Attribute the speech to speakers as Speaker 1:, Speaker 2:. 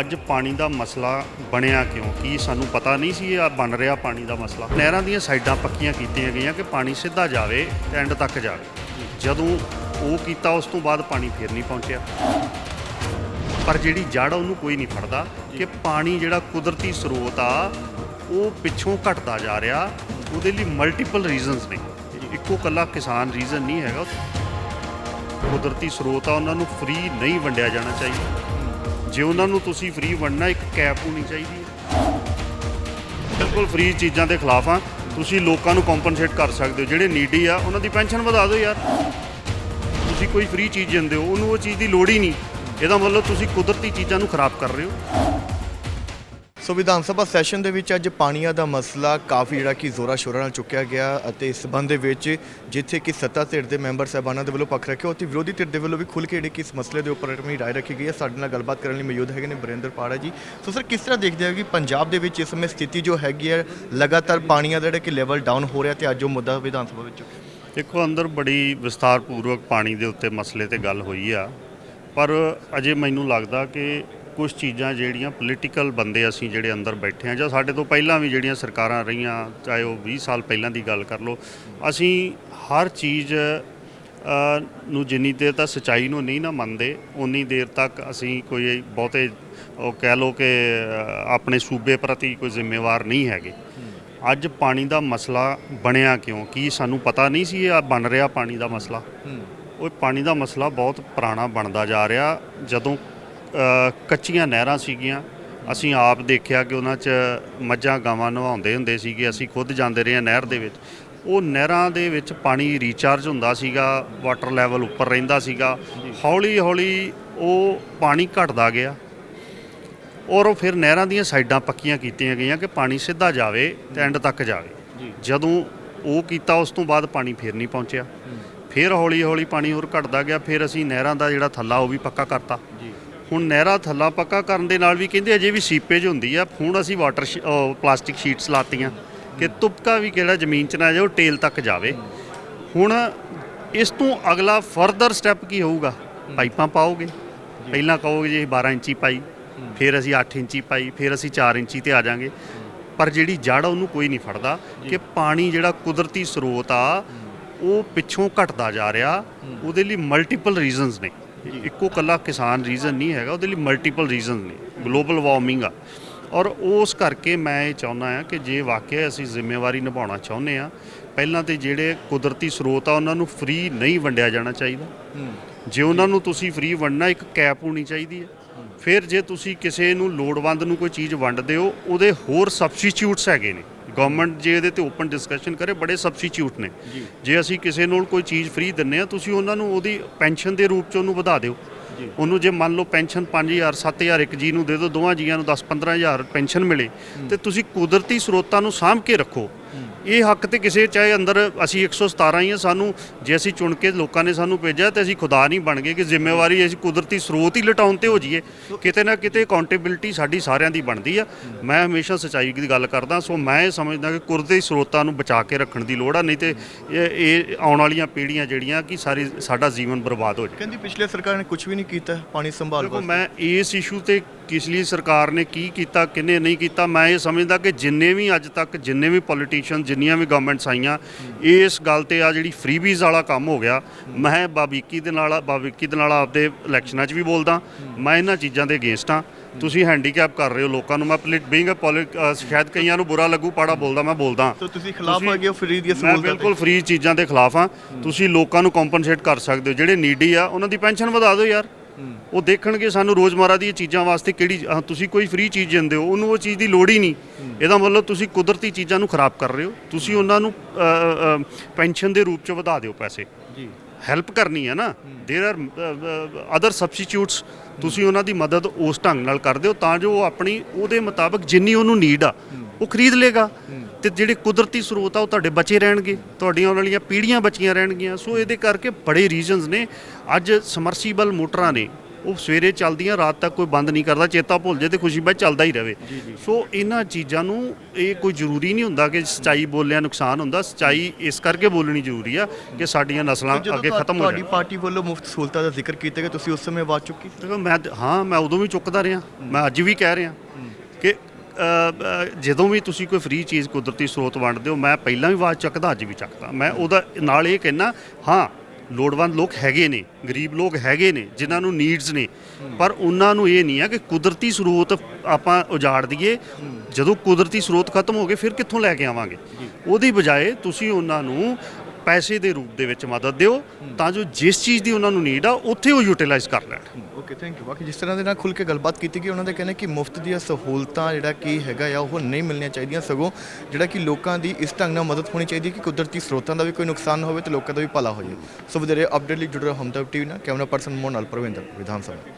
Speaker 1: ਅੱਜ ਪਾਣੀ ਦਾ ਮਸਲਾ ਬਣਿਆ ਕਿਉਂ? ਕੀ ਸਾਨੂੰ ਪਤਾ ਨਹੀਂ ਸੀ ਇਹ ਬਣ ਰਿਹਾ ਪਾਣੀ ਦਾ ਮਸਲਾ? ਨਹਿਰਾਂ ਦੀਆਂ ਸਾਈਡਾਂ ਪੱਕੀਆਂ ਕੀਤੀਆਂ ਗਈਆਂ ਕਿ ਪਾਣੀ ਸਿੱਧਾ ਜਾਵੇ ਤੇ ਐਂਡ ਤੱਕ ਜਾਵੇ। ਜਦੋਂ ਉਹ ਕੀਤਾ, ਉਸ ਤੋਂ ਬਾਅਦ ਪਾਣੀ ਫੇਰ ਨਹੀਂ ਪਹੁੰਚਿਆ। ਪਰ ਜਿਹੜੀ ਜੜ ਉਹਨੂੰ ਕੋਈ ਨਹੀਂ ਫੜਦਾ ਕਿ ਪਾਣੀ ਜਿਹੜਾ ਕੁਦਰਤੀ ਸਰੋਤ ਆ, ਉਹ ਪਿੱਛੋਂ ਘਟਦਾ ਜਾ ਰਿਹਾ। ਉਹਦੇ ਲਈ ਮਲਟੀਪਲ ਰੀਜ਼ਨਸ ਨੇ। ਇੱਕੋ ਕੱਲਾ ਕਿਸਾਨ ਰੀਜ਼ਨ ਨਹੀਂ ਹੈਗਾ। ਕੁਦਰਤੀ ਸਰੋਤ ਆ, ਉਹਨਾਂ ਨੂੰ ਫ੍ਰੀ ਨਹੀਂ ਵੰਡਿਆ ਜਾਣਾ ਚਾਹੀਦਾ। ਜੇ ਉਹਨਾਂ ਨੂੰ ਤੁਸੀਂ ਫ੍ਰੀ ਵੰਡਣਾ ਇੱਕ ਕੈਪ ਹੋਣੀ ਚਾਹੀਦੀ ਹੈ। ਬਿਲਕੁਲ ਫ੍ਰੀ ਚੀਜ਼ਾਂ ਦੇ ਖਿਲਾਫ ਆ ਤੁਸੀਂ ਲੋਕਾਂ ਨੂੰ ਕੰਪਨਸੇਟ ਕਰ ਸਕਦੇ ਹੋ। ਜਿਹੜੇ ਨੀਡੀ ਆ, ਉਹਨਾਂ ਦੀ ਪੈਨਸ਼ਨ ਵਧਾ ਦਿਓ ਯਾਰ। ਤੁਸੀਂ ਕੋਈ ਫ੍ਰੀ ਚੀਜ਼ ਦਿੰਦੇ ਹੋ, ਉਹਨੂੰ ਉਹ ਚੀਜ਼ ਦੀ ਲੋੜ ਹੀ ਨਹੀਂ। ਇਹਦਾ ਮਤਲਬ ਤੁਸੀਂ ਕੁਦਰਤੀ ਚੀਜ਼ਾਂ ਨੂੰ ਖਰਾਬ ਕਰ ਰਹੇ ਹੋ।
Speaker 2: ਸੋ ਵਿਧਾਨ ਸਭਾ ਸੈਸ਼ਨ ਦੇ ਵਿੱਚ ਅੱਜ ਪਾਣੀਆਂ ਦਾ ਮਸਲਾ ਕਾਫੀ ਜਿਹੜਾ ਕਿ ਜ਼ੋਰਾ ਸ਼ੋਰਾਂ ਨਾਲ ਚੁੱਕਿਆ ਗਿਆ ਅਤੇ ਇਸ ਸੰਬੰਧ ਦੇ ਵਿੱਚ ਜਿੱਥੇ ਕਿ ਸੱਤਾ ਧਿਰ ਦੇ ਮੈਂਬਰ ਸਾਹਿਬਾਨਾਂ ਦੇ ਵੱਲੋਂ ਪੱਖ ਰੱਖਿਆ, ਉੱਥੇ ਵਿਰੋਧੀ ਧਿਰ ਦੇ ਵੱਲੋਂ ਵੀ ਖੁੱਲ੍ਹ ਕੇ ਜਿਹੜੀ ਕਿ ਇਸ ਮਸਲੇ ਦੇ ਉੱਪਰ ਆਪਣੀ ਰਾਏ ਰੱਖੀ ਗਈ ਹੈ। ਸਾਡੇ ਨਾਲ ਗੱਲਬਾਤ ਕਰਨ ਲਈ ਮੌਜੂਦ ਹੈਗੇ ਨੇ ਬਰਿੰਦਰ ਪਾੜਾ ਜੀ। ਸੋ ਸਰ, ਕਿਸ ਤਰ੍ਹਾਂ ਦੇਖਦੇ ਹੋ ਕਿ ਪੰਜਾਬ ਦੇ ਵਿੱਚ ਇਸ ਸਮੇਂ ਸਥਿਤੀ ਜੋ ਹੈਗੀ ਹੈ, ਲਗਾਤਾਰ ਪਾਣੀਆਂ ਦਾ ਜਿਹੜਾ ਕਿ ਲੈਵਲ ਡਾਊਨ ਹੋ ਰਿਹਾ ਤੇ ਅੱਜ ਉਹ ਮੁੱਦਾ ਵਿਧਾਨ ਸਭਾ ਵਿੱਚ
Speaker 1: ਦੇਖੋ, ਅੰਦਰ ਬੜੀ ਵਿਸਤਾਰਪੂਰਵਕ ਪਾਣੀ ਦੇ ਉੱਤੇ ਮਸਲੇ ਤੇ ਗੱਲ ਹੋਈ ਆ। ਪਰ ਅਜੇ ਮੈਨੂੰ ਲੱਗਦਾ ਕਿ ਕੁਝ ਚੀਜ਼ਾਂ ਜਿਹੜੀਆਂ ਪੋਲੀਟੀਕਲ ਬੰਦੇ ਅਸੀਂ ਜਿਹੜੇ ਅੰਦਰ ਬੈਠੇ ਆ ਜਾਂ ਸਾਡੇ ਤੋਂ ਪਹਿਲਾਂ ਵੀ ਜਿਹੜੀਆਂ ਸਰਕਾਰਾਂ ਰਹੀਆਂ ਚਾਹੇ ਉਹ 20 ਸਾਲ ਪਹਿਲਾਂ ਦੀ ਗੱਲ ਕਰ ਲਓ ਅਸੀਂ ਹਰ ਚੀਜ਼ ਨੂੰ ਜਿੰਨੀ ਦੇਰ ਤੱਕ ਸਚਾਈ ਨੂੰ ਨਹੀਂ ਨਾ ਮੰਨਦੇ ਉਨੀ ਦੇਰ ਤੱਕ ਅਸੀਂ ਕੋਈ ਬਹੁਤੇ ਉਹ ਕਹਿ ਲਓ ਕਿ ਆਪਣੇ ਸੂਬੇ ਪ੍ਰਤੀ ਕੋਈ ਜ਼ਿੰਮੇਵਾਰ ਨਹੀਂ ਹੈਗੇ। ਅੱਜ ਪਾਣੀ ਦਾ ਮਸਲਾ ਬਣਿਆ ਕਿਉਂ? ਕੀ ਸਾਨੂੰ ਪਤਾ ਨਹੀਂ ਸੀ ਇਹ ਬਣ ਰਿਹਾ ਪਾਣੀ ਦਾ ਮਸਲਾ? ਉਹ ਪਾਣੀ ਦਾ ਮਸਲਾ ਬਹੁਤ ਪੁਰਾਣਾ ਬਣਦਾ ਜਾ ਰਿਹਾ ਜਦੋਂ ਕੱਚੀਆਂ ਨਹਿਰਾਂ ਸੀਗੀਆਂ। ਅਸੀਂ ਆਪ ਦੇਖਿਆ ਕਿ ਉਹਨਾਂ 'ਚ ਮੱਝਾਂ ਗਾਵਾਂ ਨਵਾਉਂਦੇ ਹੁੰਦੇ ਸੀਗੇ। ਅਸੀਂ ਖੁਦ ਜਾਂਦੇ ਰਹੇ ਹਾਂ ਨਹਿਰ ਦੇ ਵਿੱਚ। ਉਹ ਨਹਿਰਾਂ ਦੇ ਵਿੱਚ ਪਾਣੀ ਰੀਚਾਰਜ ਹੁੰਦਾ ਸੀਗਾ ਵਾਟਰ ਲੈਵਲ ਉੱਪਰ ਰਹਿੰਦਾ ਸੀਗਾ। ਹੌਲੀ ਹੌਲੀ ਉਹ ਪਾਣੀ ਘਟਦਾ ਗਿਆ। ਔਰ ਉਹ ਫਿਰ ਨਹਿਰਾਂ ਦੀਆਂ ਸਾਈਡਾਂ ਪੱਕੀਆਂ ਕੀਤੀਆਂ ਗਈਆਂ ਕਿ ਪਾਣੀ ਸਿੱਧਾ ਜਾਵੇ ਤੇ ਐਂਡ ਤੱਕ ਜਾਵੇ। ਜਦੋਂ ਉਹ ਕੀਤਾ ਉਸ ਤੋਂ ਬਾਅਦ ਪਾਣੀ ਫਿਰ ਨਹੀਂ ਪਹੁੰਚਿਆ। ਫਿਰ ਹੌਲੀ ਹੌਲੀ ਪਾਣੀ ਹੋਰ ਘਟਦਾ ਗਿਆ। ਫਿਰ ਅਸੀਂ ਨਹਿਰਾਂ ਦਾ ਜਿਹੜਾ ਥੱਲਾ ਉਹ ਵੀ ਪੱਕਾ ਕਰਤਾ। ਹੁਣ ਨਹਿਰਾਂ ਥੱਲਾ ਪੱਕਾ ਕਰਨ ਦੇ ਨਾਲ ਵੀ ਕਹਿੰਦੇ ਅਜੇ ਵੀ ਸੀਪੇਜ ਹੁੰਦੀ ਆ। ਹੁਣ ਅਸੀਂ ਵਾਟਰ ਪਲਾਸਟਿਕ ਸ਼ੀਟਸ ਲਾਤੀਆਂ ਕਿ ਤੁਪਕਾ ਵੀ ਕਿਹੜਾ ਜ਼ਮੀਨ 'ਚ ਨਾ ਉਹ ਟੇਲ ਤੱਕ ਜਾਵੇ। ਹੁਣ ਇਸ ਤੋਂ ਅਗਲਾ ਫਰਦਰ ਸਟੈਪ ਕੀ ਹੋਊਗਾ? ਪਾਈਪਾਂ ਪਾਓਗੇ? ਪਹਿਲਾਂ ਕਹੋਗੇ ਜੀ 12 ਇੰਚੀ ਪਾਈ ਫਿਰ ਅਸੀਂ 8 ਇੰਚੀ ਪਾਈ ਫਿਰ ਅਸੀਂ 4 ਇੰਚੀ ਤੇ ਆ ਜਾਾਂਗੇ। ਪਰ ਜਿਹੜੀ ਜੜ ਉਹਨੂੰ ਕੋਈ ਨਹੀਂ ਫੜਦਾ ਕਿ ਪਾਣੀ ਜਿਹੜਾ ਕੁਦਰਤੀ ਸਰੋਤ ਆ ਉਹ ਪਿੱਛੋਂ ਘਟਦਾ ਜਾ ਰਿਹਾ। ਉਹਦੇ ਲਈ ਮਲਟੀਪਲ ਰੀਜ਼ਨਸ ਨੇ। ਇੱਕੋ ਕੱਲਾ ਕਿਸਾਨ ਰੀਜ਼ਨ ਨਹੀਂ ਹੈਗਾ ਉਹਦੇ ਲਈ ਮਲਟੀਪਲ ਰੀਜ਼ਨ ਨੇ ਗਲੋਬਲ ਵਾਰਮਿੰਗ ਆ। ਔਰ ਉਸ ਕਰਕੇ ਮੈਂ ਇਹ ਚਾਹੁੰਦਾ ਆ ਕਿ ਜੇ ਵਾਕਿਆ ਅਸੀਂ ਜ਼ਿੰਮੇਵਾਰੀ ਨਿਭਾਉਣਾ ਚਾਹੁੰਦੇ ਆ ਪਹਿਲਾਂ ਤੇ ਜਿਹੜੇ ਕੁਦਰਤੀ ਸਰੋਤ ਆ ਉਹਨਾਂ ਨੂੰ ਫ੍ਰੀ ਨਹੀਂ ਵੰਡਿਆ ਜਾਣਾ ਚਾਹੀਦਾ। ਜੇ ਉਹਨਾਂ ਨੂੰ ਤੁਸੀਂ ਫ੍ਰੀ ਵੰਡਣਾ ਇੱਕ ਕੈਪ ਹੋਣੀ ਚਾਹੀਦੀ ਹੈ। ਫਿਰ ਜੇ ਤੁਸੀਂ ਕਿਸੇ ਨੂੰ ਲੋੜਵੰਦ ਨੂੰ ਕੋਈ ਚੀਜ਼ ਵੰਡਦੇ ਹੋ ਉਹਦੇ ਹੋਰ ਸਬਸਟੀਟਿਊਟਸ ਹੈਗੇ ਨੇ। ਗਵਰਨਮੈਂਟ ਜੇ ਇਹਦੇ ਤੇ ਓਪਨ ਡਿਸਕਸ਼ਨ ਕਰੇ ਬੜੇ ਸਬਸਟੀਟਿਊਟ ਨੇ। ਜੇ। ਅਸੀਂ ਕਿਸੇ ਨੂੰ ਕੋਈ ਚੀਜ਼ ਫ੍ਰੀ ਦਿੰਨੇ ਆ ਤੁਸੀਂ ਉਹਨਾਂ ਨੂੰ ਉਹਦੀ ਪੈਨਸ਼ਨ ਦੇ ਰੂਪ ਚ ਉਹਨੂੰ ਵਧਾ ਦਿਓ। ਉਹਨੂੰ ਜੇ ਮੰਨ ਲਓ ਪੈਨਸ਼ਨ 5000 7000 ਇੱਕ ਜੀ ਨੂੰ ਦੇ ਦਿਓ ਦੋਵਾਂ ਜੀਆਂ ਨੂੰ 10 15000 ਪੈਨਸ਼ਨ ਮਿਲੇ ਤੇ ਤੁਸੀਂ ਕੁਦਰਤੀ ਸਰੋਤਾਂ ਨੂੰ ਸਾਂਭ ਕੇ ਰੱਖੋ। ਇਹ ਹੱਕ ਤੇ ਕਿਸੇ ਚਾਹੇ ਅੰਦਰ ਅਸੀਂ 117 ਹੀ ਆ ਸਾਨੂੰ ਜੇ ਅਸੀਂ ਚੁਣ ਕੇ ਲੋਕਾਂ ਨੇ ਸਾਨੂੰ ਭੇਜਿਆ ਤੇ ਅਸੀਂ ਖੁਦਾ ਨਹੀਂ ਬਣ ਗਏ ਕਿ ਜ਼ਿੰਮੇਵਾਰੀ ਅਸੀਂ ਕੁਦਰਤੀ ਸਰੋਤ ਹੀ ਲਟਾਉਣ ਤੇ ਹੋ ਜਾਈਏ। ਕਿਤੇ ਨਾ ਕਿਤੇ ਅਕਾਊਂਟੇਬਿਲਟੀ ਸਾਡੀ ਸਾਰਿਆਂ ਦੀ ਬਣਦੀ ਆ। ਮੈਂ ਹਮੇਸ਼ਾ ਸੱਚਾਈ ਦੀ ਗੱਲ ਕਰਦਾ ਸੋ ਮੈਂ ਇਹ ਸਮਝਦਾ ਕਿ ਕੁਦਰਤੀ ਸਰੋਤਾਂ ਨੂੰ ਬਚਾ ਕੇ ਰੱਖਣ ਦੀ ਲੋੜ ਆ ਨਹੀਂ ਤੇ ਇਹ ਆਉਣ ਵਾਲੀਆਂ ਪੀੜ੍ਹੀਆਂ ਜਿਹੜੀਆਂ ਕਿ ਸਾਰੀ ਸਾਡਾ ਜੀਵਨ ਬਰਬਾਦ ਹੋ ਜਾਏ।
Speaker 2: ਕਹਿੰਦੀ ਪਿਛਲੇ ਸਰਕਾਰ ਨੇ ਕੁਝ ਵੀ ਨਹੀਂ ਕੀਤਾ ਪਾਣੀ ਸੰਭਾਲ ਵਾਸਤੇ।
Speaker 1: ਮੈਂ ਇਸ ਇਸ਼ੂ ਤੇ ਕਿਸ ਲਈ ਸਰਕਾਰ ਨੇ ਕੀ ਕੀਤਾ ਕਿੰਨੇ ਨਹੀਂ ਕੀਤਾ ਮੈਂ ਇਹ ਸਮਝਦਾ ਕਿ ਜਿੰਨੇ ਵੀ ਅੱਜ ਤੱਕ ਜਿੰਨੇ ਵੀ ਪੋਲੀਟੀਸ਼ੀਅਨ ਜਿੰਨੀਆਂ ਵੀ ਗਵਰਨਮੈਂਟਸ ਆਈਆਂ ਇਸ ਗੱਲ ਤੇ ਆ ਜਿਹੜੀ ਫ੍ਰੀਬੀਜ਼ ਵਾਲਾ ਕੰਮ ਹੋ ਗਿਆ ਮੈਂ ਬਾਬੀਕੀ ਦੇ ਨਾਲ ਬਾਬੀਕੀ ਦੇ ਨਾਲ ਆਪਦੇ ਇਲੈਕਸ਼ਨਾਂ 'ਚ ਵੀ ਬੋਲਦਾ ਮੈਂ ਇਹਨਾਂ ਚੀਜ਼ਾਂ ਦੇ ਅਗੇਂਸਟ ਆ ਤੁਸੀਂ ਹੈਂਡੀਕੈਪ ਕਰ ਰਹੇ ਹੋ ਲੋਕਾਂ ਨੂੰ ਮੈਂ ਬੀਇੰਗ ਅ ਸ਼ਾਇਦ ਕਈਆਂ ਨੂੰ ਬੁਰਾ ਲੱਗੂ ਪਾੜਾ ਬੋਲਦਾ ਮੈਂ ਬੋਲਦਾ।
Speaker 2: ਤਾਂ ਤੁਸੀਂ ਖਿਲਾਫ ਆ ਗਏ ਹੋ ਫ੍ਰੀ ਦੀਆਂ
Speaker 1: ਮੈਂ
Speaker 2: ਸਹੂਲਤਾਂ
Speaker 1: ਬਿਲਕੁਲ ਫ੍ਰੀ ਚੀਜ਼ਾਂ ਦੇ ਖਿਲਾਫ ਆ ਤੁਸੀਂ ਲੋਕਾਂ ਨੂੰ ਕੰਪਨਸੇਟ ਕਰ ਸਕਦੇ ਹੋ ਜਿਹੜੇ ਨੀਡੀ ਆ ਉਹਨਾਂ ਦੀ ਪੈਨਸ਼ਨ ਵਧਾ ਦਿਓ ਯਾਰ। ਉਹ ਦੇਖਣਗੇ ਸਾਨੂੰ ਰੋਜ਼ਮਰਾ ਦੀਆਂ ਚੀਜ਼ਾਂ ਵਾਸਤੇ ਕਿਹੜੀ ਅਹ ਤੁਸੀਂ ਕੋਈ ਫ੍ਰੀ ਚੀਜ਼ ਦਿੰਦੇ ਹੋ ਉਹਨੂੰ ਉਹ ਚੀਜ਼ ਦੀ ਲੋੜ ਹੀ ਨਹੀਂ ਇਹਦਾ ਮਤਲਬ ਤੁਸੀਂ ਕੁਦਰਤੀ ਚੀਜ਼ਾਂ ਨੂੰ ਖਰਾਬ ਕਰ ਰਹੇ ਹੋ ਤੁਸੀਂ ਉਹਨਾਂ ਨੂੰ ਪੈਨਸ਼ਨ ਦੇ ਰੂਪ ਚ ਵਧਾ ਦਿਓ ਪੈਸੇ
Speaker 2: ਜੀ
Speaker 1: ਹੈਲਪ ਕਰਨੀ ਹੈ ਨਾ देयर ਆਰ ਅਦਰ ਸਬਸਟੀਟਿਊਟਸ ਤੁਸੀਂ ਉਹਨਾਂ ਦੀ ਮਦਦ ਉਸ ਢੰਗ ਨਾਲ ਕਰ ਦਿਓ ਤਾਂ ਜੋ ਉਹ ਆਪਣੀ ਉਹਦੇ ਮੁਤਾਬਕ ਜਿੰਨੀ ਉਹਨੂੰ ਨੀਡ ਆ ਉਹ ਖਰੀਦ ਲੇਗਾ। ਤੇ ਜਿਹੜੇ ਕੁਦਰਤੀ ਸਰੋਤ ਆ ਉਹ ਤੁਹਾਡੇ ਬਚੇ ਰਹਿਣਗੇ। ਤੁਹਾਡੀਆਂ ਆਉਣ ਵਾਲੀਆਂ ਪੀੜ੍ਹੀਆਂ ਬਚੀਆਂ ਰਹਿਣਗੀਆਂ। ਸੋ ਇਹਦੇ ਕਰਕੇ ਬੜੇ ਰੀਜ਼ਨਸ ਨੇ। ਅੱਜ ਸਮਰਸੀਬਲ ਮੋਟਰਾਂ ਨੇ। ਉਹ ਸਵੇਰੇ ਚੱਲਦੀਆਂ ਰਾਤ ਤੱਕ ਕੋਈ ਬੰਦ ਨਹੀਂ ਕਰਦਾ। ਚੇਤਾ ਭੁੱਲ ਜੇ ਤੇ ਖੁਸ਼ੀ ਬਾਅਦ ਚੱਲਦਾ ਹੀ ਰਵੇ। ਸੋ ਇਹਨਾਂ ਚੀਜ਼ਾਂ ਨੂੰ ਇਹ ਕੋਈ ਜ਼ਰੂਰੀ ਨਹੀਂ ਹੁੰਦਾ ਕਿ ਸੱਚਾਈ ਬੋਲਿਆ ਨੁਕਸਾਨ ਹੁੰਦਾ। ਸੱਚਾਈ ਇਸ ਕਰਕੇ ਬੋਲਣੀ ਜ਼ਰੂਰੀ ਆ ਕਿ ਸਾਡੀਆਂ ਨਸਲਾਂ ਅੱਗੇ ਖਤਮ ਹੋ
Speaker 2: ਤੁਹਾਡੀ
Speaker 1: ਜਾਣ
Speaker 2: ਪਾਰਟੀ ਵੱਲੋਂ ਮੁਫਤ ਸਹੂਲਤਾਂ ਦਾ ਜ਼ਿਕਰ ਕੀਤਾ ਗਿਆ ਤੁਸੀਂ ਉਸ ਸਮੇਂ ਆਵਾਜ਼ ਚੁੱਕੀ? ਸੀ
Speaker 1: ਮੈਂ ਹਾਂ ਮੈਂ ਉਦੋਂ ਵੀ ਚੁੱਕਦਾ ਰਿਹਾ। ਮੈਂ ਅੱਜ ਵੀ ਕਹਿ ਰਿਹਾ ਕਿ ਜਦੋਂ ਵੀ ਤੁਸੀਂ ਕੋਈ ਫ੍ਰੀ ਚੀਜ਼ ਕੁਦਰਤੀ ਸਰੋਤ ਵੰਡਦੇ ਹੋ ਮੈਂ ਪਹਿਲਾਂ ਵੀ ਆਵਾਜ਼ ਚੱਕਦਾ ਅੱਜ ਵੀ ਚੱਕਦਾ। ਮੈਂ ਉਹਦਾ ਨਾਲ ਇਹ ਕਹਿਣਾ ਹਾਂ ਲੋੜਵੰਦ ਲੋਕ ਹੈਗੇ ਨੇ ਗਰੀਬ ਲੋਕ ਹੈਗੇ ਨੇ ਜਿਨ੍ਹਾਂ ਨੂੰ ਨੀਡਸ ਨੇ। ਪਰ ਉਹਨਾਂ ਨੂੰ ਇਹ ਨਹੀਂ ਆ ਕਿ ਕੁਦਰਤੀ ਸਰੋਤ ਆਪਾਂ ਉਜਾੜ ਦਈਏ। ਜਦੋਂ ਕੁਦਰਤੀ ਸਰੋਤ ਖਤਮ ਹੋ ਗਏ ਫਿਰ ਕਿੱਥੋਂ ਲੈ ਕੇ ਆਵਾਂਗੇ? ਉਹਦੀ ਬਜਾਏ ਤੁਸੀਂ ਉਹਨਾਂ ਨੂੰ ਪੈਸੇ ਦੇ ਰੂਪ ਦੇ ਵਿੱਚ ਮਦਦ ਦਿਓ ਤਾਂ ਜੋ ਜਿਸ ਚੀਜ਼ ਦੀ ਉਹਨਾਂ ਨੂੰ ਨੀਡ ਆ ਉੱਥੇ ਉਹ ਯੂਟਿਲਾਈਜ਼ ਕਰ ਲੈਣ।
Speaker 2: ਓਕੇ ਥੈਂਕ ਯੂ ਬਾਕੀ ਜਿਸ ਤਰ੍ਹਾਂ ਦੇ ਨਾਲ ਖੁੱਲ ਕੇ ਗੱਲਬਾਤ ਕੀਤੀ ਗਈ ਉਹਨਾਂ ਦੇ ਕਹਿੰਦੇ ਕਿ ਮੁਫਤ ਦੀਆਂ ਸਹੂਲਤਾਂ ਜਿਹੜਾ ਕੀ ਹੈਗਾ ਆ ਉਹ ਨਹੀਂ ਮਿਲਣੀਆਂ ਚਾਹੀਦੀਆਂ ਸਗੋਂ ਜਿਹੜਾ ਕਿ ਲੋਕਾਂ ਦੀ ਇਸ ਢੰਗ ਨਾਲ ਮਦਦ ਹੋਣੀ ਚਾਹੀਦੀ ਕਿ ਕੁਦਰਤੀ ਸਰੋਤਾਂ ਦਾ ਵੀ ਕੋਈ ਨੁਕਸਾਨ ਨਾ ਹੋਵੇ ਤੇ ਲੋਕਾਂ ਦਾ ਵੀ ਭਲਾ ਹੋ ਜਾਵੇ। ਸੋ ਵਧੇਰੇ ਅਪਡੇਟ ਲਈ ਜੁੜੇ ਰਹੋ ਹਮਦਰਦ ਟੀਵੀ ਨਾਲ। ਕੈਮਰਾ ਪਰਸਨ ਮੋਹਨ ਨਾਲ ਪ੍ਰਵਿੰਦਰ ਵਿਧਾਨ ਸਭਾ।